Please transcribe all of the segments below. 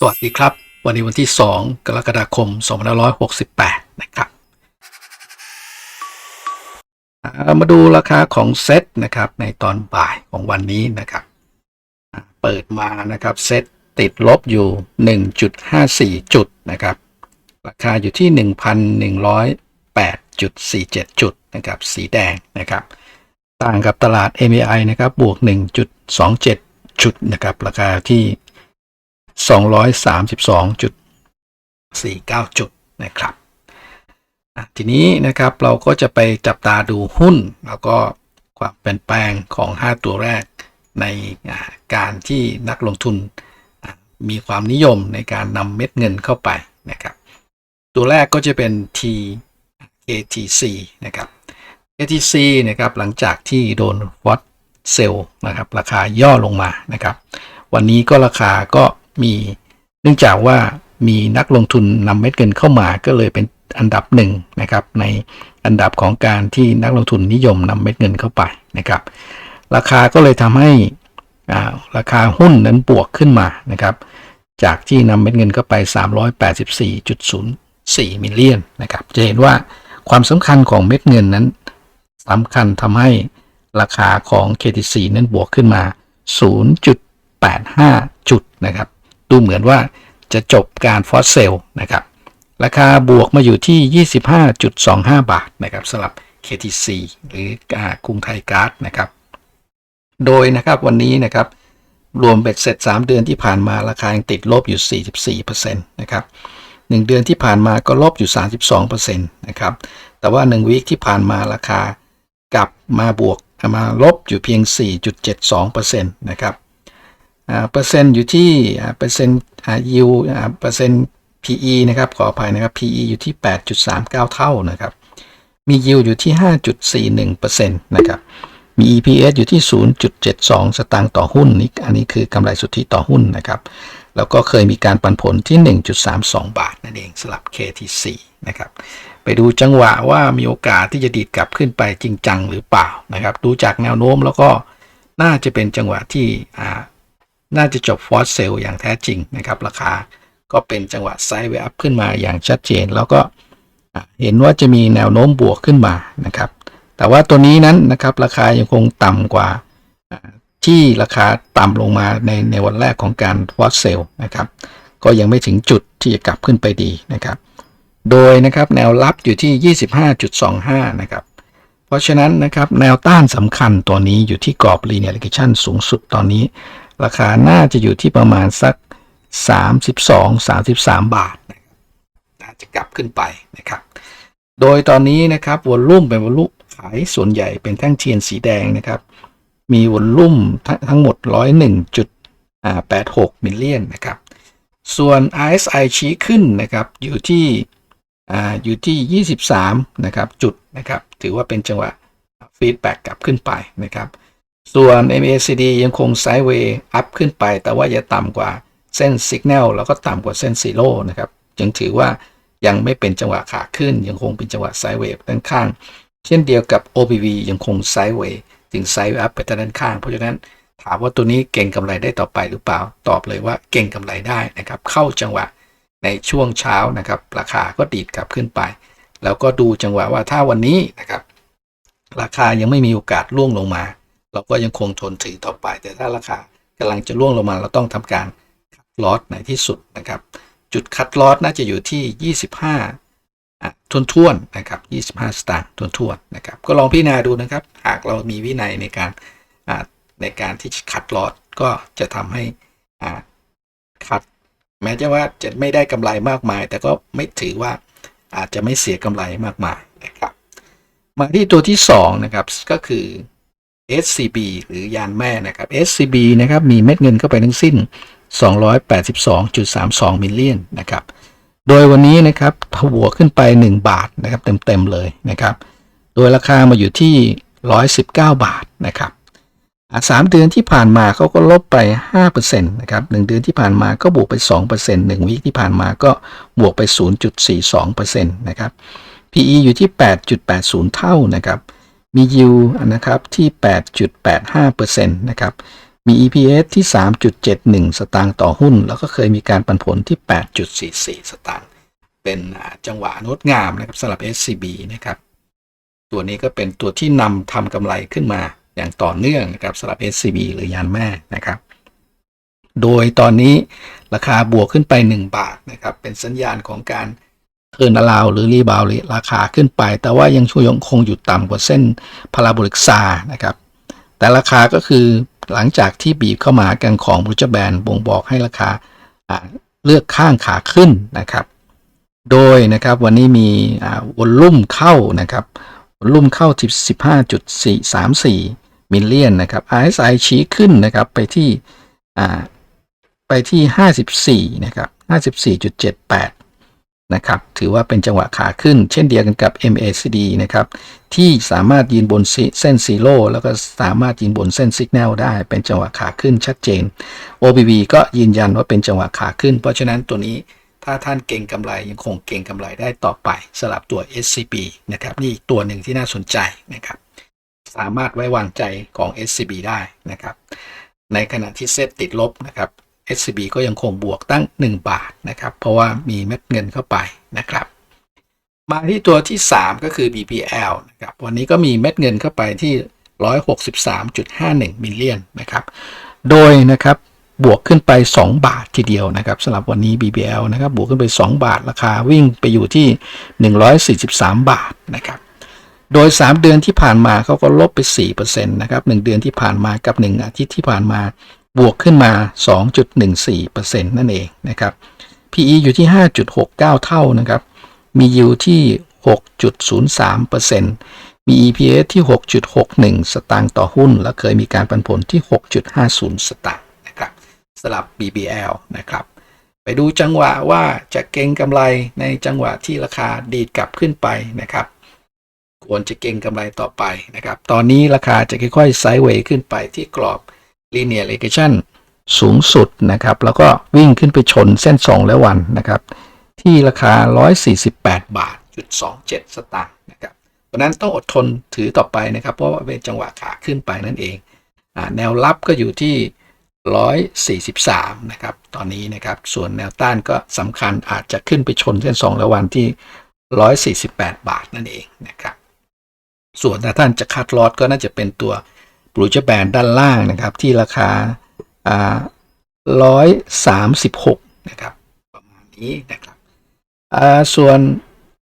สวัสดีครับ วันนี้วันที่ 2 กรกฎาคม 2568 นะครับ มาดูราคาของเซตนะครับในตอนบ่ายของวันนี้นะครับ เปิดมานะครับเซตติดลบอยู่ 1.54 จุดนะครับ ราคาอยู่ที่ 1,108.47 จุดนะครับสีแดงนะครับ ต่างกับตลาด MAI นะครับบวก 1.27 จุดนะครับ ราคาที่ 232.49 จุดนะครับทีนี้นะครับเราก็จะไปจับตาดูหุ้น แล้วก็ความเปลี่ยนแปลงของ 5 ตัวแรกในการที่นักลงทุนมีความนิยมในการนำเม็ดเงินเข้าไปนะครับ ตัวแรกก็จะเป็น TKTC นะครับ KTC นะครับหลังจากที่โดนฟอสเซลนะครับราคาย่อลงมานะครับ วันนี้ก็ราคาก็ มีเนื่องจากว่ามีนักลงทุนนำเม็ดเงินเข้ามาก็เลยเป็นอันดับหนึ่งนะครับ ในอันดับของการที่นักลงทุนนิยมนำเม็ดเงินเข้าไปนะครับ ราคาก็เลยทำให้อ่าราคาหุ้นนั้นบวกขึ้นมานะครับ จากที่นำเม็ดเงินเข้าไป 384.04 มิลเลียนนะครับ จะเห็นว่าความสำคัญของเม็ดเงินนั้นสำคัญทำให้ราคาของ KTC นั้นบวกขึ้นมา 0.85 จุดนะครับ ดูเหมือนว่าจะจบการฟอสเซลนะครับ ราคาบวกมาอยู่ที่ 25.25 บาทนะครับสำหรับ KTC หรืออ่ากรุงไทยการ์ดนะครับ โดยนะครับวันนี้นะครับรวมเบ็ดเสร็จ 3 เดือนที่ผ่านมาราคายังติดลบอยู่ 44%นะครับ1เดือนที่ผ่านมาก็ลบอยู่ 32%นะครับ แต่ว่า1วีคที่ผ่านมาราคากลับมาบวกมาลบอยู่เพียง 4.72%นะครับ เปอร์เซ็นต์อยู่ที่อ่าเปอร์เซ็นต์อ่ายิวอ่าเปอร์เซ็นต์ PE นะครับขออภัยนะครับ PE อยู่ที่ 8.39 เท่านะครับ มียิวอยู่ที่ 5.41%นะครับมี EPS อยู่ที่ 0.72 สตางค์ต่อหุ้นนี่อันนี้คือกำไรสุทธิต่อหุ้นนะครับ แล้วก็เคยมีการปันผลที่ 1.32 บาทนั่นเองสำหรับ KTC นะครับ ไปดูจังหวะว่ามีโอกาสที่จะดีดกลับขึ้นไปจริงจังหรือเปล่านะครับ ดูจากแนวโน้มแล้วก็น่าจะเป็นจังหวะที่อ่า น่าจะจบฟอสเซลอย่างแท้จริงนะครับราคาก็เป็นจังหวะไซด์เวอัพขึ้นมาอย่างชัดเจน แล้วก็เห็นว่าจะมีแนวโน้มบวกขึ้นมานะครับ แต่ว่าตัวนี้นั้นนะครับราคายังคงต่ำกว่าอ่าที่ราคาต่ำลงมาในในวันแรกของการฟอสเซลนะครับ ก็ยังไม่ถึงจุดที่จะกลับขึ้นไปดีนะครับ โดยนะครับแนวรับอยู่ที่ 25.25 นะครับ เพราะฉะนั้นนะครับแนวต้านสำคัญตัวนี้อยู่ที่กรอบ linear regression สูงสุดตอนนี้ ราคาน่าจะอยู่ที่ประมาณสัก 32-33 บาทนะครับน่าจะกลับขึ้นไปนะครับ โดยตอนนี้นะครับวอลลุ่มเป็นวอลลุ่มขายส่วนใหญ่เป็นแท่งเทียนสีแดงนะครับ มีวอลลุ่มทั้งทั้งหมด 101.86 มิลเลียนนะครับ ส่วน RSI ชี้ขึ้นนะครับอยู่ที่อ่าอยู่ที่ 23 นะครับจุดนะครับ ถือว่าเป็นจังหวะฟีดแบ็กกลับขึ้นไปนะครับ ส่วน MACD ยังคงไซด์เวย์อัพขึ้นไป แต่ว่าอย่าต่ำกว่าเส้นสัญญาณแล้วก็ต่ำกว่าเส้นซีโร่นะครับยังถือว่ายังไม่เป็นจังหวะขาขึ้น ยังคงเป็นจังหวะไซด์เวย์ด้านข้าง เช่นเดียวกับ OPV ยังคงไซด์เวย์ถึงไซด์อัพไปด้านข้าง เพราะฉะนั้นถามว่าตัวนี้เก่งกำไรได้ต่อไปหรือเปล่า ตอบเลยว่าเก่งกำไรได้นะครับ เข้าจังหวะในช่วงเช้านะครับ ราคาก็ดีดกลับขึ้นไป แล้วก็ดูจังหวะว่าถ้าวันนี้นะครับ ราคายังไม่มีโอกาสล่วงลงมา เราก็ยังคงทนถือต่อไป แต่ถ้าราคากำลังจะล่วงลงมา เราต้องทำการคัดลอตในที่สุดนะครับ จุดคัดลอตน่าจะอยู่ที่ 25อะทวนทวนๆนะครับ 25 สตางค์ทวนทวนๆนะครับ ก็ลองพิจารณาดูนะครับ หากเรามีวินัยในการอ่าในการที่คัดลอตก็จะทำให้อ่าคัดแม้จะว่าจะไม่ได้กำไรมากมาย แต่ก็ไม่ถือว่าอาจจะไม่เสียกำไรมากมายนะครับ มาที่ตัวที่2นะครับก็คือ SCB หรือยานแม่นะครับ SCB นะครับมีเม็ดเงินเข้าไปทั้งสิ้น 282.32 มิลเลียนนะครับ โดยวันนี้นะครับผวัวขึ้นไป 1 บาทนะครับเต็มๆเลยนะครับ โดยราคามาอยู่ที่ 119 บาทนะครับสามเดือนที่ผ่านมาเขาก็ลบไป 5%นะครับหนึ่งเดือนที่ผ่านมาก็บวกไป2%หนึ่งวีคที่ผ่านมาก็บวกไป 0.42%นะครับ PE อยู่ที่ 8.80 เท่านะครับ มี yield นะครับที่ 8.85%นะครับ มี EPS ที่ 3.71 สตางค์ต่อหุ้น แล้วก็เคยมีการปันผลที่ 8.44 สตางค์ เป็นจังหวะงดงามนะครับสำหรับ SCB นะครับ ตัวนี้ก็เป็นตัวที่นำทำกำไรขึ้นมาอย่างต่อเนื่องนะครับสำหรับ SCB หรือยานแม่นะครับ โดยตอนนี้ราคาบวกขึ้นไป 1 บาทนะครับ เป็นสัญญาณของการ เทิร์นอลาวหรือรีบาวราคาขึ้นไป แต่ว่ายังช่วยยงคงอยู่ต่ำกว่าเส้นพาราโบลิกซานะครับ แต่ราคาก็คือหลังจากที่บีบเข้ามากันของบรูจแบนบ่งบอกให้ราคาเลือกข้างขาขึ้นนะครับ โดยนะครับวันนี้มีวอลลุ่มเข้านะครับวอลลุ่มเข้าที่15.434 มิลเลียนนะครับ RSI ชี้ขึ้นนะครับไปที่อ่าไปที่ 54 นะครับ 54.78 นะครับถือว่าเป็นจังหวะขาขึ้น เช่นเดียวกันกับ MACD นะครับที่สามารถยืนบนเส้นซีโร่แล้วก็สามารถยืนบนเส้นสัญญาณได้ เป็นจังหวะขาขึ้นชัดเจน OBV ก็ยืนยันว่าเป็นจังหวะขาขึ้น เพราะฉะนั้นตัวนี้ถ้าท่านเก่งกำไรยังคงเก่งกำไรได้ต่อไปสลับตัว SCB นะครับนี่อีกตัวหนึ่งที่น่าสนใจนะครับสามารถไว้วางใจของ SCB ได้นะครับในขณะที่เซตติดลบนะครับ SCB ก็ยังคงบวกตั้ง 1 บาทนะครับ เพราะว่ามีเม็ดเงินเข้าไปนะครับ มาที่ตัวที่ 3 ก็คือ BPL นะครับ วันนี้ก็มีเม็ดเงินเข้าไปที่ 163.51 มิลเลียนนะครับ โดยนะครับบวกขึ้นไป 2 บาททีเดียวนะครับสำหรับวันนี้ BBL นะครับบวกขึ้นไป 2 บาทราคาวิ่งไปอยู่ที่ 143 บาทนะครับโดย 3 เดือนที่ผ่านมาเขาก็ลบไป4%นะครับ1เดือนที่ผ่านมากับ 1 อาทิตย์ที่ผ่านมา บวกขึ้นมา 2.14%นั่นเองนะครับ PE อยู่ที่ 5.69 เท่านะครับ มี yield ที่ 6.03%มี EPS ที่ 6.61 สตางค์ต่อหุ้น และเคยมีการปันผลที่ 6.50 สตางค์นะครับสลับ BBL นะครับ ไปดูจังหวะว่าจะเก็งกำไรในจังหวะที่ราคาดีดกลับขึ้นไปนะครับควรจะเก็งกำไรต่อไปนะครับ ตอนนี้ราคาจะค่อยๆไซด์เวย์ขึ้นไปที่กรอบ linear regression สูงสุดนะครับ แล้วก็วิ่งขึ้นไปชนเส้น 2 และวันนะครับ ที่ราคา 148 บาทจุด27 สตางค์นะครับเพราะนั้นต้องอดทนถือต่อไปนะครับ เพราะว่าเป็นจังหวะขาขึ้นไปนั่นเองอแนวรับก็อยู่ที่ 143 นะครับ ตอนนี้นะครับ ส่วนแนวต้านก็สำคัญอาจจะขึ้นไปชนเส้น 2 และวันที่ 148 บาทนั่นเองนะครับ ส่วนถ้าท่านจะคัดลอตก็น่าจะเป็นตัว รูจแบนด้านล่างนะครับ ที่ราคาร้อ่า136นะครับ ประมาณนี้นะครับส่วน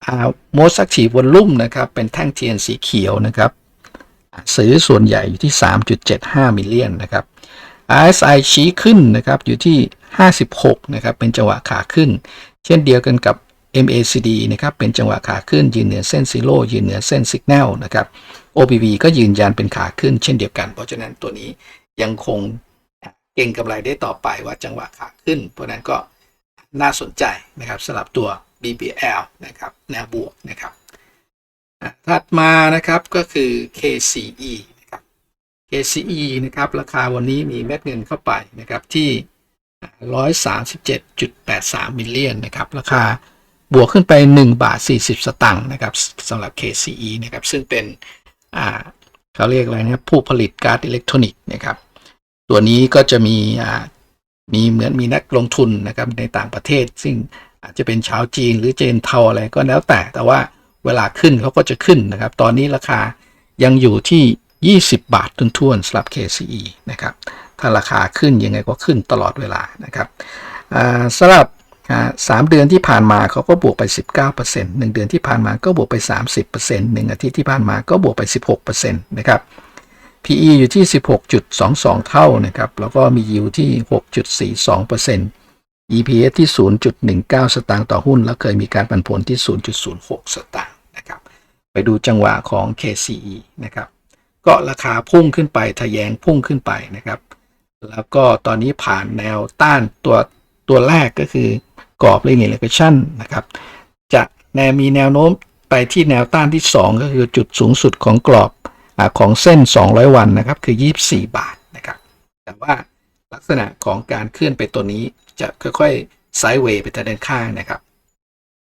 อ่า most active volume นะครับ เป็นแท่งเทียนสีเขียวนะครับซื้อส่วนใหญ่อยู่ที่ 3.75 มิลเลียนนะครับ RSI ชี้ขึ้นนะครับอยู่ที่ 56 นะครับ เป็นจังหวะขาขึ้น เช่นเดียวกันกับ MACD นะครับ เป็นจังหวะขาขึ้นยืนเหนือเส้นซีโร่ยืนเหนือเส้นสัญญาณนะครับ OBV ก็ยืนยันเป็นขาขึ้นเช่นเดียวกัน เพราะฉะนั้นตัวนี้ยังคงเก่งกำไรได้ต่อไปว่าจังหวะขาขึ้น เพราะนั้นก็น่าสนใจนะครับสำหรับตัว BBL นะครับแนวบวกนะครับถัดมานะครับก็คือ KCE นะครับ KCE นะครับราคาวันนี้มีเม็ดเงินเข้าไปนะครับที่ 137.83 มิลเลียนนะครับราคาบวกขึ้นไป 1 บาท 40 สตางค์นะครับสำหรับ KCE นะครับซึ่งเป็น อ่าเขาเรียกอะไรนะครับผู้ผลิตการ์ดอิเล็กทรอนิกส์นะครับ ตัวนี้ก็จะมีอ่ามีเหมือนมีนักลงทุนนะครับในต่างประเทศ ซึ่งอาจจะเป็นชาวจีนหรือเจนเทาอะไรก็แล้วแต่ แต่ว่าเวลาขึ้นเขาก็จะขึ้นนะครับ ตอนนี้ราคายังอยู่ที่ 20 บาททุนๆสำหรับ KCE นะครับ ถ้าราคาขึ้นยังไงก็ขึ้นตลอดเวลานะครับสำหรับ สามเดือนที่ผ่านมาเขาก็บวกไป 19% 1เดือนที่ผ่านมาก็บวกไป 30% 1อาทิตย์ที่ผ่านมาก็บวกไป 16%นะครับ PE อยู่ที่ 16.22 เท่านะครับ แล้วก็มี yield ที่ 6.42% EPS ที่ 0.19 สตางค์ต่อหุ้น แล้วเคยมีการปันผลที่ 0.06 สตางค์นะครับ ไปดูจังหวะของ KCE นะครับ ก็ราคาพุ่งขึ้นไปทะแยงพุ่งขึ้นไปนะครับ แล้วก็ตอนนี้ผ่านแนวต้านตัวตัวแรกก็คือ กรอบ linear regression นะครับ จะแนวมีแนวโน้มไปที่แนวต้านที่ 2 ก็คือจุดสูงสุดของกรอบอของเส้น 200 วันนะครับ คือ 24 บาทนะครับ แต่ว่าลักษณะของการเคลื่อนไปตัวนี้จะค่อยๆไซด์เวย์ไปทางด้านข้างนะครับ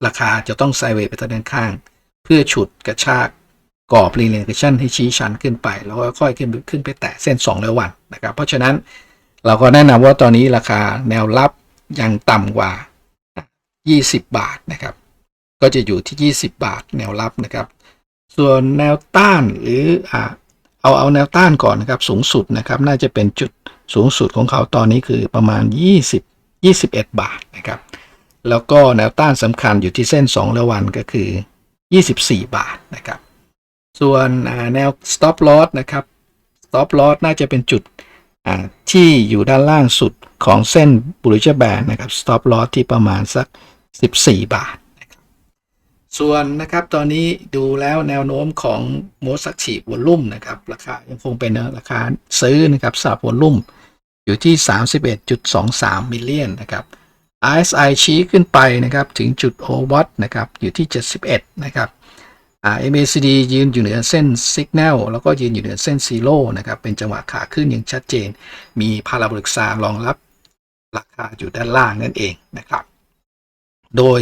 ราคาจะต้องไซด์เวย์ไปทางด้านข้าง เพื่อฉุดกระชากกรอบ realization ให้ชี้ชันขึ้นไป แล้วก็ค่อยขึ้นขึ้นไปแตะเส้น2ร้อยวันนะครับ เพราะฉะนั้นเราก็แนะนำว่าตอนนี้ราคาแนวรับยังต่ำกว่า 20 บาทนะครับ ก็จะอยู่ที่ 20 บาทแนวรับนะครับ ส่วนแนวต้านหรืออ่าเอาเอาแนวต้านก่อนนะครับสูงสุดนะครับ น่าจะเป็นจุดสูงสุดของเขาตอนนี้คือประมาณ 20 21 บาทนะครับ แล้วก็แนวต้านสำคัญอยู่ที่เส้น2ระวันก็คือ 24 บาทนะครับ ส่วนแนว stop loss นะครับ stop loss น่าจะเป็นจุด ที่อยู่ด้านล่างสุดของเส้นบุริจแบนนะครับ stop loss ที่ประมาณสัก 14 บาทนะครับส่วนนะครับตอนนี้ดูแล้วแนวโน้มของโมสักฉีวอลลุ่มนะครับ ราคายังคงเป็นราคาซื้อนะครับสับวอลลุ่มอยู่ที่ 31.23 มิลเลียนนะครับ RSI ชี้ขึ้นไปนะครับถึงจุด overbought นะครับอยู่ที่ 71 นะครับ MACD ยืนอยู่เหนือเส้น Signal แล้วก็ยืนอยู่เหนือเส้น Zero นะครับ เป็นจังหวะขาขึ้นอย่างชัดเจน มีพาราโบลิกซารองรับราคาอยู่ด้านล่างนั่นเองนะครับ โดย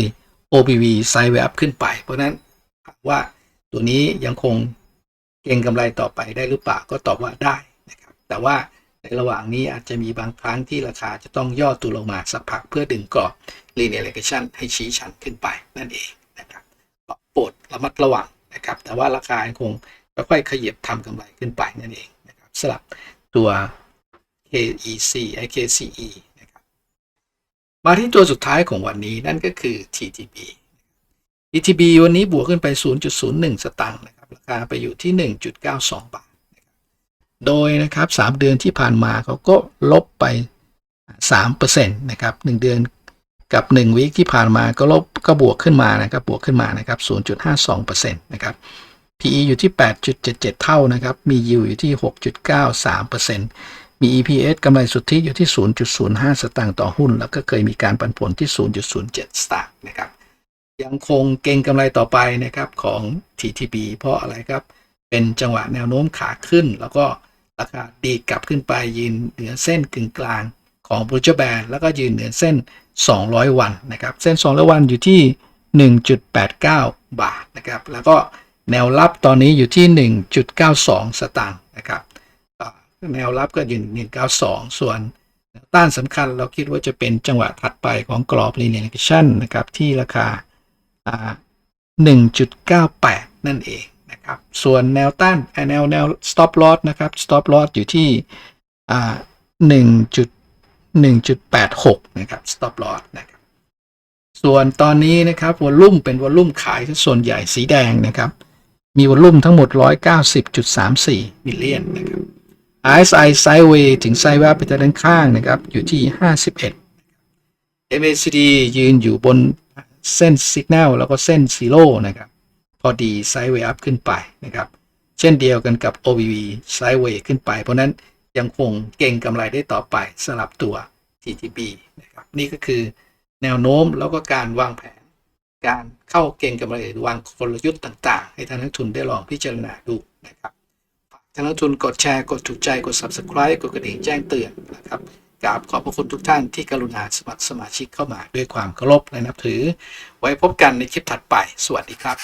OPV ไซด์เวอัพขึ้นไป เพราะนั้นถามว่าตัวนี้ยังคงเก็งกำไรต่อไปได้หรือเปล่าก็ตอบว่าได้นะครับ แต่ว่าในระหว่างนี้อาจจะมีบางครั้งที่ราคาจะต้องย่อตัวลงมาสักพักเพื่อดึงกรอบ linear regression ให้ชี้ชันขึ้นไปนั่นเอง โปรดระมัดระวังนะครับ แต่ว่าราคายคงค่อยๆขยับทำกำไรขึ้นไปนั่นเองนะครับสำหรับตัว KEC IKCE นะครับมาที่ตัวสุดท้ายของวันนี้นั่นก็คือ TTB TTB วันนี้บวกขึ้นไป 0.01 สตางค์นะครับราคาไปอยู่ที่ 1.92 บาท โดยนะครับ 3 เดือนที่ผ่านมาเขาก็ลบไป 3%นะครับ 1 เดือน กับ1วีคที่ผ่านมาก็ลบก็บวกขึ้นมานะครับบวกขึ้นมานะครับ 0.52%นะครับ PE อยู่ที่ 8.77 เท่านะครับ มี yield อยู่ที่ 6.93%มี EPS กำไรสุทธิอยู่ที่ 0.05 สตางค์ต่อหุ้น แล้วก็เคยมีการปันผลที่ 0.07 สตางค์นะครับ ยังคงเก่งกำไรต่อไปนะครับของ TTB เพราะอะไรครับ เป็นจังหวะแนวโน้มขาขึ้น แล้วก็ราคาดีกลับขึ้นไปยืนเหนือเส้นกึ่งกลาง ของบู r แบนแล้วก็ยืนเหนือเส้น 200 วันนะครับ เส้น 200 วันอยู่ที่ 1.89 บาทนะครับ แล้วก็แนวรับตอนนี้อยู่ที่ 1.92 สตางค์นะครับแนวรับก็อยู่ 192 ส่วนต้านสำคัญเราคิดว่าจะเป็นจังหวะถัดไปของกรอบ linear regression นะครับ ที่ราคา 1.98 นั่นเองนะครับ ส่วนแนวต้านแนวแนว stop loss นะครับ stop loss อยู่ที่อ่ 1.86 นะครับ stop loss นะครับ ส่วนตอนนี้นะครับวอลลุ่มเป็นวอลลุ่มขายส่วนใหญ่สีแดงนะครับ มีวอลลุ่มทั้งหมด 190.34 มิลเลียนนะครับ RSI Sideway ถึง Sideway ไปด้านข้างนะครับ อยู่ที่ 51 MACD ยืนอยู่บนเส้น Signal แล้วก็เส้น Zero นะครับ พอดี Sideway up ขึ้นไปนะครับ เช่นเดียวกันกับ OBV Sideway ขึ้นไป เพราะนั้น ยังคงเก่งกำไรได้ต่อไปสำหรับตัว TTB นะครับนี่ก็คือแนวโน้มแล้วก็การวางแผน การเข้าเก่งกำไรหรือวางกลยุทธ์ต่างๆ ให้ท่านนักทุนได้ลองพิจารณาดูนะครับท่านนักทุนกดแชร์กดถูกใจกด subscribe กดกระดิ่งแจ้งเตือนนะครับกราบขอบพระคุณทุกท่านที่กรุณาสมัครสมาชิกเข้ามาด้วยความเคารพและนับถือ ไว้พบกันในคลิปถัดไป สวัสดีครับ